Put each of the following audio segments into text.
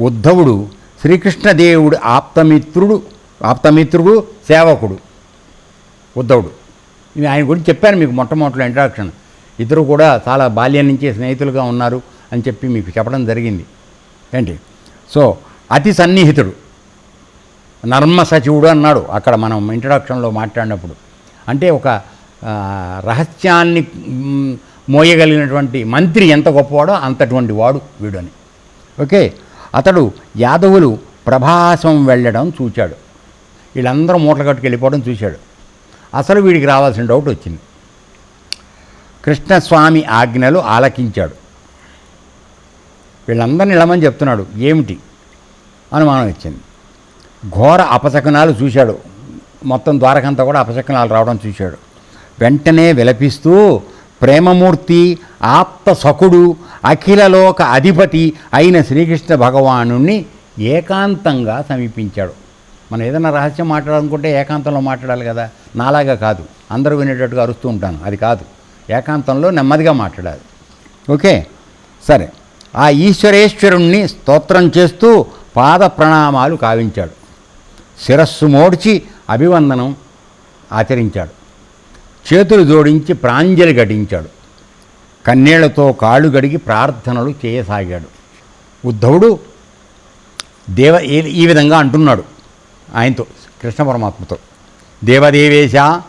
ఉద్ధవుడు శ్రీకృష్ణదేవుడు ఆప్తమిత్రుడు ఆప్తమిత్రుడు సేవకుడు ఉద్ధవుడు. ఆయన గురించి చెప్పాను మీకు మొట్టమొదటిలో ఇంట్రడక్షన్ ఇద్దరు కూడా చాలా బాల్యం నుంచే స్నేహితులుగా ఉన్నారు అని చెప్పి మీకు చెప్పడం జరిగింది. ఏంటి? సో అతి సన్నిహితుడు. నర్మ సచివుడు అన్నాడు అక్కడ మనం ఇంట్రడక్షన్లో మాట్లాడినప్పుడు. అంటే ఒక రహస్యాన్ని మోయగలిగినటువంటి మంత్రి ఎంత గొప్పవాడో అంతటువంటి వాడు వీడని. ఓకే? అతడు యాదవులు ప్రభాసం వెళ్ళడం చూచాడు. వీళ్ళందరూ మూటలు కట్టుకెళ్ళిపోవడం చూశాడు. అసలు వీడికి రావాల్సిన డౌట్ వచ్చింది. కృష్ణస్వామి ఆజ్ఞలు ఆలకించాడు. వీళ్ళందరిని ఇళ్ళమని చెప్తున్నాడు. ఏమిటి? అనుమానం వచ్చింది. ఘోర అపశకనాలు చూశాడు. మొత్తం ద్వారకంతా కూడా అపశకనాలు రావడం చూశాడు. వెంటనే విలపిస్తూ ప్రేమమూర్తి ఆప్త సకుడు అఖిలలోక అధిపతి అయిన శ్రీకృష్ణ భగవాను ఏకాంతంగా సమీపించాడు. మనం ఏదైనా రహస్యం మాట్లాడాలనుకుంటే ఏకాంతంలో మాట్లాడాలి కదా. నాలాగా కాదు. అందరూ వినేటట్టుగా అరుస్తూ ఉంటాను. అది కాదు. ఏకాంతంలో నెమ్మదిగా మాట్లాడాలి. ఓకే? సరే. ఆ ఈశ్వరేశ్వరుణ్ణి స్తోత్రం చేస్తూ పాద ప్రణామాలు కావించాడు. శిరస్సు మోడ్చి అభివందనం ఆచరించాడు. చేతులు జోడించి ప్రాంజలి ఘటించాడు కన్నీళ్ళతో కాళ్ళు గడిగి ప్రార్థనలు చేయసాగాడు. ఉద్ధవుడు దేవ ఈ- ఈ విధంగా అంటున్నాడు ఆయనతో కృష్ణ పరమాత్మతో. దేవదేవేశ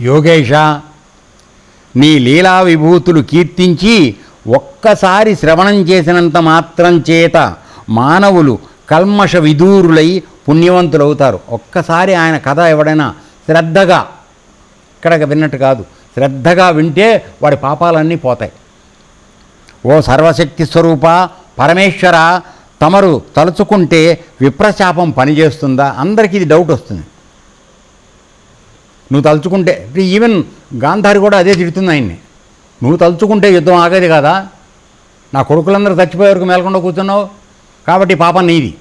యోగేశ నీ లీలా విభూతులు కీర్తించి ఒక్కసారి శ్రవణం చేసినంత మాత్రం చేత మానవులు కల్మష విదూరులై పుణ్యవంతులవుతారు. ఒక్కసారి ఆయన కథ ఎవడైనా శ్రద్ధగా ఇక్కడ విన్నట్టు కాదు. శ్రద్ధగా వింటే వాడి పాపాలన్నీ పోతాయి. ఓ సర్వశక్తి స్వరూప పరమేశ్వర తమరు తలుచుకుంటే విప్రశాపం పనిచేస్తుందా? అందరికీ ఇది డౌట్ వస్తుంది. నువ్వు తలుచుకుంటే ఈవెన్ గాంధారి కూడా అదే తిడుతుంది ఆయన్ని. నువ్వు తలుచుకుంటే యుద్ధం ఆగేది కదా? నా కొడుకులందరూ చచ్చిపోయే వరకు మేలకుండా కూర్చున్నావు? కాబట్టి పాపం నీది.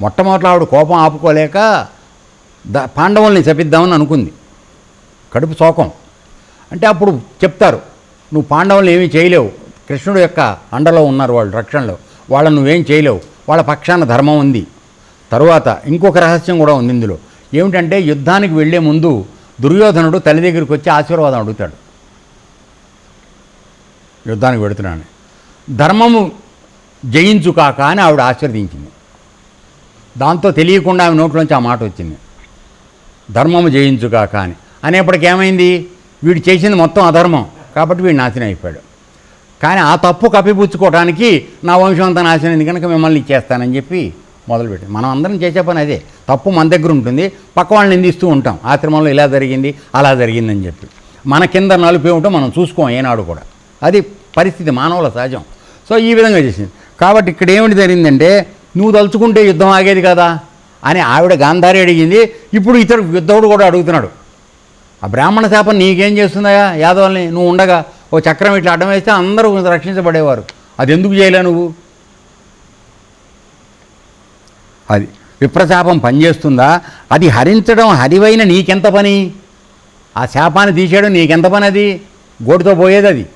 మొట్టమొదట ఆవిడ కోపం ఆపుకోలేక ద పాండవుల్ని శపిద్దామని అనుకుంది. కడుపు శోకం. అంటే అప్పుడు చెప్తారు నువ్వు పాండవులు ఏమీ చేయలేవు. కృష్ణుడు యొక్క అండలో ఉన్నారు వాళ్ళు రక్షణలో. వాళ్ళని నువ్వేం చేయలేవు. వాళ్ళ పక్షాన ధర్మం ఉంది. తరువాత ఇంకొక రహస్యం కూడా ఉంది ఇందులో. ఏమిటంటే యుద్ధానికి వెళ్ళే ముందు దుర్యోధనుడు తల్లి దగ్గరికి వచ్చి ఆశీర్వాదం అడుగుతాడు. యుద్ధానికి పెడుతున్నాను ధర్మము జయించు కాక అని ఆవిడ ఆశీర్వదించింది. దాంతో తెలియకుండా ఆమె నోట్లోంచి ఆ మాట వచ్చింది. ధర్మము జయించుగాక అని. అనేప్పటికి ఏమైంది? వీడు చేసింది మొత్తం అధర్మం. కాబట్టి వీడు నాశనం అయిపోయాడు. కానీ ఆ తప్పు కప్పిపుచ్చుకోవడానికి నా వంశం అంతా నాశనం అయింది కనుక మిమ్మల్ని ఇచ్చేస్తానని చెప్పి మొదలుపెట్టింది. మనం అందరం చేసే పని అదే. తప్పు మన దగ్గర ఉంటుంది. పక్క వాళ్ళని నిందిస్తూ ఉంటాం. ఆశ్రమంలో ఇలా జరిగింది అలా జరిగిందని చెప్పి. మన కింద నలిపే ఉంటాం మనం చూసుకోం ఏనాడు కూడా. అది పరిస్థితి మానవుల సహజం. సో ఈ విధంగా చేసింది. కాబట్టి ఇక్కడ ఏమిటి జరిగిందంటే నువ్వు తలుచుకుంటే యుద్ధం ఆగేది కదా అని ఆవిడ గాంధారి అడిగింది. ఇప్పుడు ఇతడు యుద్ధవుడు కూడా అడుగుతున్నాడు. ఆ బ్రాహ్మణ శాపం నీకేం చేస్తుందయా యాదవుల్ని నువ్వు ఉండగా ఓ చక్రం ఇట్లా అడ్డం వేస్తే అందరూ రక్షించబడేవారు. అది ఎందుకు చేయలే నువ్వు? అది విప్రశాపం పనిచేస్తుందా? అది హరించడం హరివైన నీకెంత పని? ఆ శాపాన్ని తీసేయడం నీకెంత పని అది? గోటుతో పోయేది అది.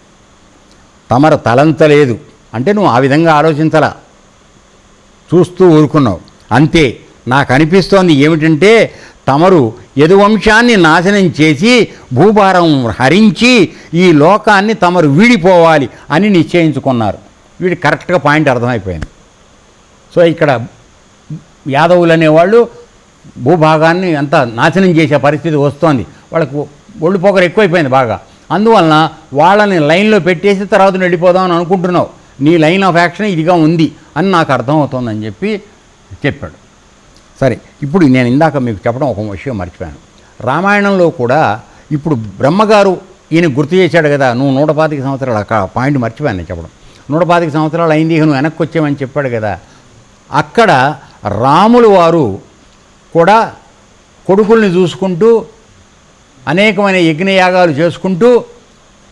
తమరు తలంచలేదు. అంటే నువ్వు ఆ విధంగా ఆలోచించలా. చూస్తూ ఊరుకున్నావు. అంతే. నాకు అనిపిస్తోంది ఏమిటంటే తమరు యదువంశాన్ని నాశనం చేసి భూభారం హరించి ఈ లోకాన్ని తమరు వీడిపోవాలి అని నిశ్చయించుకున్నారు. వీడి కరెక్ట్గా పాయింట్ అర్థమైపోయింది. సో ఇక్కడ యాదవులు అనేవాళ్ళు భూభాగాన్ని అంతా నాశనం చేసే పరిస్థితి వస్తోంది. వాళ్ళకు ఒళ్ళు పొగరు ఎక్కువైపోయింది బాగా. అందువలన వాళ్ళని లైన్లో పెట్టేసి తర్వాత వెళ్ళిపోదామని అనుకుంటున్నావు. నీ లైన్ ఆఫ్ యాక్షన్ ఇదిగా ఉంది అని నాకు అర్థమవుతోందని చెప్పి చెప్పాడు. సరే ఇప్పుడు నేను ఇందాక మీకు చెప్పడం ఒక విషయం మర్చిపోయాను. రామాయణంలో కూడా ఇప్పుడు బ్రహ్మగారు ఈయన గుర్తు చేశాడు కదా నువ్వు నూట పాతిక సంవత్సరాలు అక్కడ పాయింట్ మర్చిపోయాను నేను చెప్పడం. నూట పాతిక సంవత్సరాలు అయింది నువ్వు వెనక్కి వచ్చామని చెప్పాడు కదా. అక్కడ రాములు వారు కూడా కొడుకుల్ని చూసుకుంటూ అనేకమైన యజ్ఞయాగాలు చేసుకుంటూ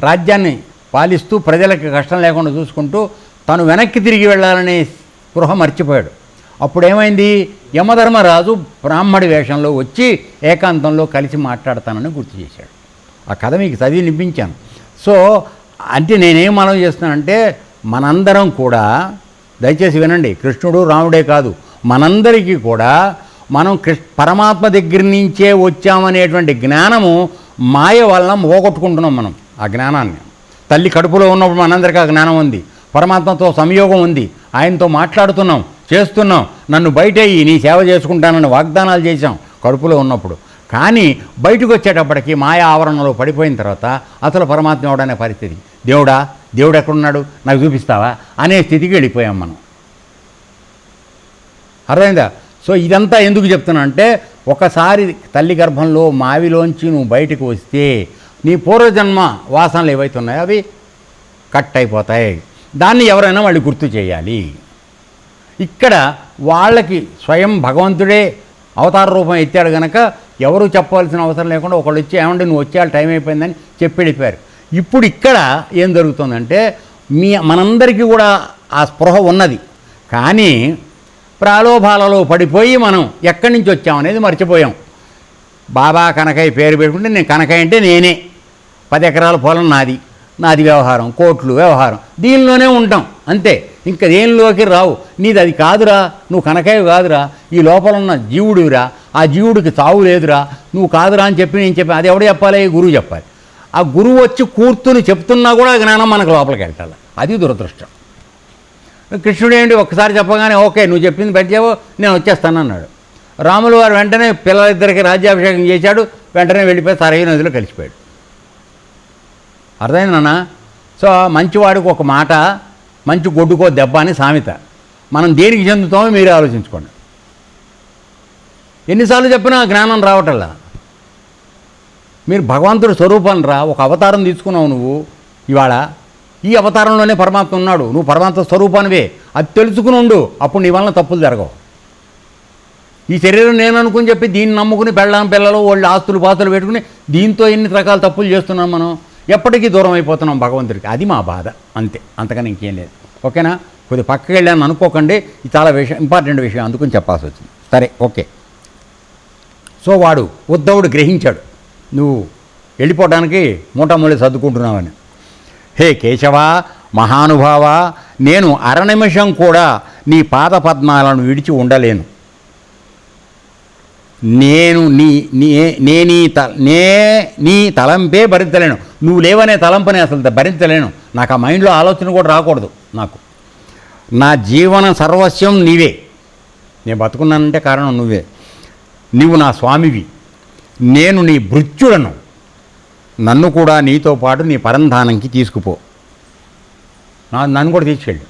రాజ్యాన్ని పాలిస్తూ ప్రజలకు కష్టం లేకుండా చూసుకుంటూ తను వెనక్కి తిరిగి వెళ్ళాలనే స్పృహ మర్చిపోయాడు. అప్పుడేమైంది? యమధర్మరాజు బ్రాహ్మడి వేషంలో వచ్చి ఏకాంతంలో కలిసి మాట్లాడతానని గుర్తు చేశాడు. ఆ కథ మీకు చదివి నింపించాను. సో అంటే నేనేం మనం చేస్తున్నానంటే మనందరం కూడా దయచేసి వినండి కృష్ణుడు రాముడే కాదు. మనందరికీ కూడా మనం కృష్ణ పరమాత్మ దగ్గర నుంచే వచ్చామనేటువంటి జ్ఞానము మాయ వలన పోగొట్టుకుంటున్నాం మనం ఆ జ్ఞానాన్ని. తల్లి కడుపులో ఉన్నప్పుడు మనందరికీ ఆ జ్ఞానం ఉంది. పరమాత్మతో సంయోగం ఉంది. ఆయనతో మాట్లాడుతున్నాం. చేస్తున్నాం. నన్ను బయటేయి నీ సేవ చేసుకుంటానని వాగ్దానాలు చేశాం కడుపులో ఉన్నప్పుడు. కానీ బయటకు వచ్చేటప్పటికి మాయా ఆవరణలో పడిపోయిన తర్వాత అసలు పరమాత్మ ఎవడనే పరిస్థితి? దేవుడా? దేవుడు ఎక్కడున్నాడు? నాకు చూపిస్తావా? అనే స్థితికి వెళ్ళిపోయాం మనం. అర్థమైందా? సో ఇదంతా ఎందుకు చెప్తున్నా అంటే ఒకసారి తల్లి గర్భంలో మావిలోంచి నువ్వు బయటకు వస్తే నీ పూర్వజన్మ వాసనలు ఏవైతే ఉన్నాయో అవి కట్ అయిపోతాయి. దాన్ని ఎవరైనా వాళ్ళు గుర్తు చేయాలి. ఇక్కడ వాళ్ళకి స్వయం భగవంతుడే అవతార రూపం ఎత్తాడు గనక ఎవరు చెప్పవలసిన అవసరం లేకుండా ఒకళ్ళు వచ్చి ఏమంటే నువ్వు వచ్చేయాలి టైం అయిపోయిందని చెప్పి వెళ్ళిపోయారు. ఇప్పుడు ఇక్కడ ఏం జరుగుతుందంటే మీ మనందరికీ కూడా ఆ స్పృహ ఉన్నది. కానీ ప్రాలోభాలలో పడిపోయి మనం ఎక్కడి నుంచి వచ్చామనేది మర్చిపోయాం. బాబా కనకయ్య పేరు పెట్టుకుంటే నేను కనకయ్య అంటే నేనే. పది ఎకరాల పొలం నాది. నాది వ్యవహారం కోట్లు వ్యవహారం. దీనిలోనే ఉంటాం అంతే. ఇంకా దేనిలోకి రావు. నీది అది కాదురా. నువ్వు కనకయ్య కాదురా. ఈ లోపల ఉన్న జీవుడివిరా. ఆ జీవుడికి చావు లేదురా. నువ్వు కాదురా అని చెప్పి నేను చెప్పి అది ఎవడు చెప్పాలి? గురువు చెప్పాలి. ఆ గురువు వచ్చి కూర్చుని చెప్తున్నా కూడా జ్ఞానం మనకు లోపలికి వెళ్ళాలి. అది దురదృష్టం. కృష్ణుడు ఏంటి? ఒక్కసారి చెప్పగానే ఓకే నువ్వు చెప్పింది పెట్టావో నేను వచ్చేస్తాను అన్నాడు. రాములు వారు వెంటనే పిల్లలిద్దరికి రాజ్యాభిషేకం చేశాడు. వెంటనే వెళ్ళిపోయి సరైన నదిలో కలిసిపోయాడు. అర్థమైందన్నా సో మంచివాడికి ఒక మాట మంచి గొడ్డుకో దెబ్బ అని సామెత. మనం దేనికి చెందుతామో మీరే ఆలోచించుకోండి. ఎన్నిసార్లు చెప్పినా జ్ఞానం రావటల్లా మీరు భగవంతుడి స్వరూపం రా ఒక అవతారం తీసుకున్నావు నువ్వు ఇవాళ ఈ అవతారంలోనే పరమాత్మ ఉన్నాడు నువ్వు పరమాత్మ స్వరూపానివే అది తెలుసుకుని ఉండు అప్పుడు నీ వలన తప్పులు జరగవు. ఈ శరీరం నేను అనుకుని చెప్పి దీన్ని నమ్ముకుని పెళ్ళాం పిల్లలు వాళ్ళు ఆస్తులు పాస్తులు పెట్టుకుని దీంతో ఎన్ని రకాల తప్పులు చేస్తున్నాం మనం? ఎప్పటికీ దూరం అయిపోతున్నాం భగవంతుడికి. అది మా బాధ. అంతే. అంతకని ఇంకేం లేదు. ఓకేనా? కొద్ది పక్కకి వెళ్ళాను అనుకోకండి. ఇది చాలా విషయం ఇంపార్టెంట్ విషయం అందుకని చెప్పాల్సి వచ్చింది. సరే ఓకే. సో వాడు ఉద్ధవుడు గ్రహించాడు. నువ్వు వెళ్ళిపోవడానికి మూటమూలి సర్దుకుంటున్నావని. హే కేశవ మహానుభావ నేను అర నిమిషం కూడా నీ పాద పద్మాలను విడిచి ఉండలేను. నేను నీ నీ నే నీ త నే నీ తలంపే భరించలేను. నువ్వు లేవనే తలంపని అసలు భరించలేను. నాకు ఆ మైండ్లో ఆలోచన కూడా రాకూడదు నాకు. నా జీవన సర్వస్వం నీవే. నేను బతుకున్నానంటే కారణం నువ్వే. నీవు నా స్వామివి. నేను నీ భృత్యుడను. నన్ను కూడా నీతో పాటు నీ పరంధానంకి తీసుకుపో. నా నన్ను కూడా తీసుకెళ్ళి.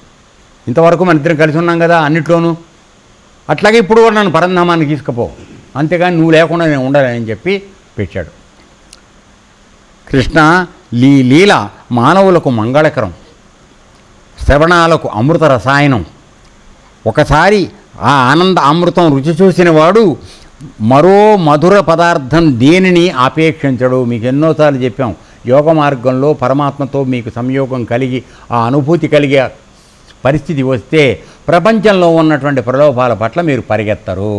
ఇంతవరకు మన ఇద్దరం కలిసి ఉన్నాం కదా అన్నిట్లోనూ. అట్లాగే ఇప్పుడు కూడా నన్ను పరంధామానికి తీసుకుపో. అంతేగాని నువ్వు లేకుండా నేను ఉండాలని చెప్పి పెట్టాడు. కృష్ణ లీ లీల మానవులకు మంగళకరం శ్రవణాలకు అమృత రసాయనం. ఒకసారి ఆ ఆనంద అమృతం రుచి చూసిన వాడు మరో మధుర పదార్థం దేనిని ఆపేక్షించడు? మీకు ఎన్నోసార్లు చెప్పాం యోగ మార్గంలో పరమాత్మతో మీకు సంయోగం కలిగి ఆ అనుభూతి కలిగే పరిస్థితి వస్తే ప్రపంచంలో ఉన్నటువంటి ప్రలోభాల పట్ల మీరు పరిగెత్తరు.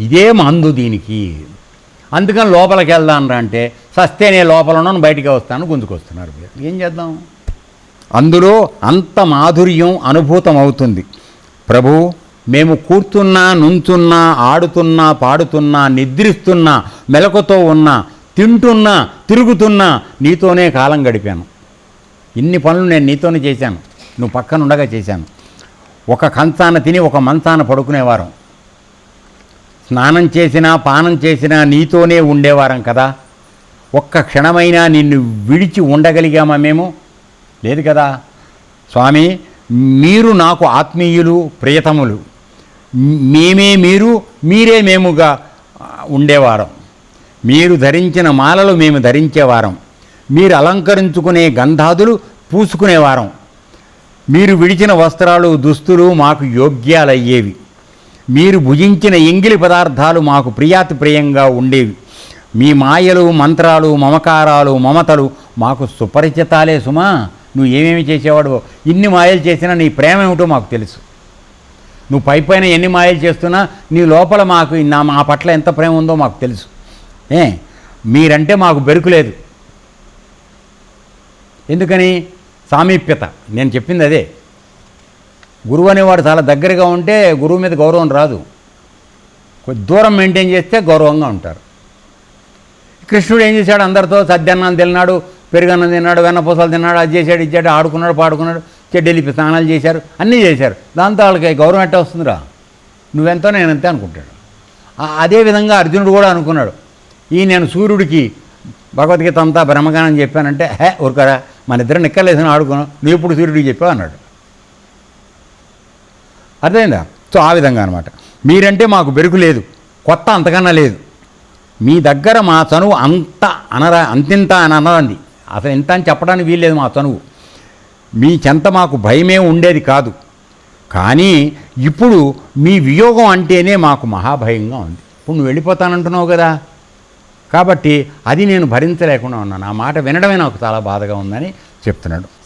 ఇదే మందు దీనికి. అందుకని లోపలికి వెళ్దాం అంటే సస్తే నేను లోపల ఉన్నాను బయటికి వస్తాను గుంజుకొస్తున్నారు ఏం చేద్దాం? అందులో అంత మాధుర్యం అనుభూతం అవుతుంది ప్రభు మేము కూర్చున్నా నుంచున్నా ఆడుతున్నా పాడుతున్నా నిద్రిస్తున్నా మెలకుతో ఉన్నా తింటున్నా తిరుగుతున్నా నీతోనే కాలం గడిపాను. ఇన్ని పనులు నేను నీతోనే చేశాను. నువ్వు పక్కనుండగా చేశాను. ఒక కంచాన తిని ఒక మంచాన పడుకునేవారం. స్నానం చేసినా పానం చేసినా నీతోనే ఉండేవారం కదా. ఒక్క క్షణమైనా నిన్ను విడిచి ఉండగలిగామా మేము? లేదు కదా. స్వామి మీరు నాకు ఆత్మీయులు ప్రియతములు. మేమే మీరు మీరే మేముగా ఉండేవారం. మీరు ధరించిన మాలలు మేము ధరించేవారం. మీరు అలంకరించుకునే గంధాదులు పూసుకునేవారం. మీరు విడిచిన వస్త్రాలు దుస్తులు మాకు యోగ్యాలయ్యేవి. మీరు భుజించిన ఎంగిలి పదార్థాలు మాకు ప్రియాతి ప్రియంగా ఉండేవి. మీ మాయలు మంత్రాలు మమకారాలు మమతలు మాకు సుపరిచితాలే సుమా. నువ్వు ఏమేమి చేసేవాడు? ఇన్ని మాయలు చేసినా నీ ప్రేమ ఏమిటో మాకు తెలుసు. నువ్వు పై పైన ఎన్ని మాయలు చేస్తున్నా నీ లోపల మాకు నా మా పట్ల ఎంత ప్రేమ ఉందో మాకు తెలుసు. ఏ? మీరంటే మాకు బెరుకు లేదు. ఎందుకని? సామీప్యత. నేను చెప్పింది అదే. గురువు అనేవాడు చాలా దగ్గరగా ఉంటే గురువు మీద గౌరవం రాదు. కొద్ది దూరం మెయింటైన్ చేస్తే గౌరవంగా ఉంటారు. కృష్ణుడు ఏం చేశాడు? అందరితో సద్యాన్నం తిన్నాడు పెరుగన్నం తిన్నాడు వెన్నపూసలు తిన్నాడు అది చేశాడు ఇచ్చాడు ఆడుకున్నాడు పాడుకున్నాడు చెడ్డెలిపి స్నానాలు చేశారు అన్నీ చేశారు. దాంతో వాళ్ళకి గౌరవం ఎట్ట వస్తుందిరా? నువ్వెంతో నేనంతే అనుకుంటాడు. అదేవిధంగా అదే విధంగా అర్జునుడు కూడా అనుకున్నాడు. ఈ నేను సూర్యుడికి భగవద్గీత అంతా బ్రహ్మగానం చెప్పానంటే హే ఊరుకరా మన ఇద్దరు నిక్కర్లేసిన ఆడుకున్నాం నువ్వు ఇప్పుడు సూర్యుడికి చెప్పావు అన్నాడు. అర్థమైందా? సో ఆ విధంగా అనమాట మీరంటే మాకు బెరుకు లేదు. కొత్త అంతకన్నా లేదు. మీ దగ్గర మా చనువు అంత అనరా అంతింత అని అన్నదండి. అసలు ఇంత అని చెప్పడానికి వీల్లేదు మా చనువు. మీ చెంత మాకు భయమే ఉండేది కాదు. కానీ ఇప్పుడు మీ వియోగం అంటేనే మాకు మహాభయంగా ఉంది. ఇప్పుడు నువ్వు వెళ్ళిపోతానంటున్నావు కదా. కాబట్టి అది నేను భరించలేకుండా ఉన్నాను. ఆ మాట వినడమే నాకు చాలా బాధగా ఉందని చెప్తున్నాడు.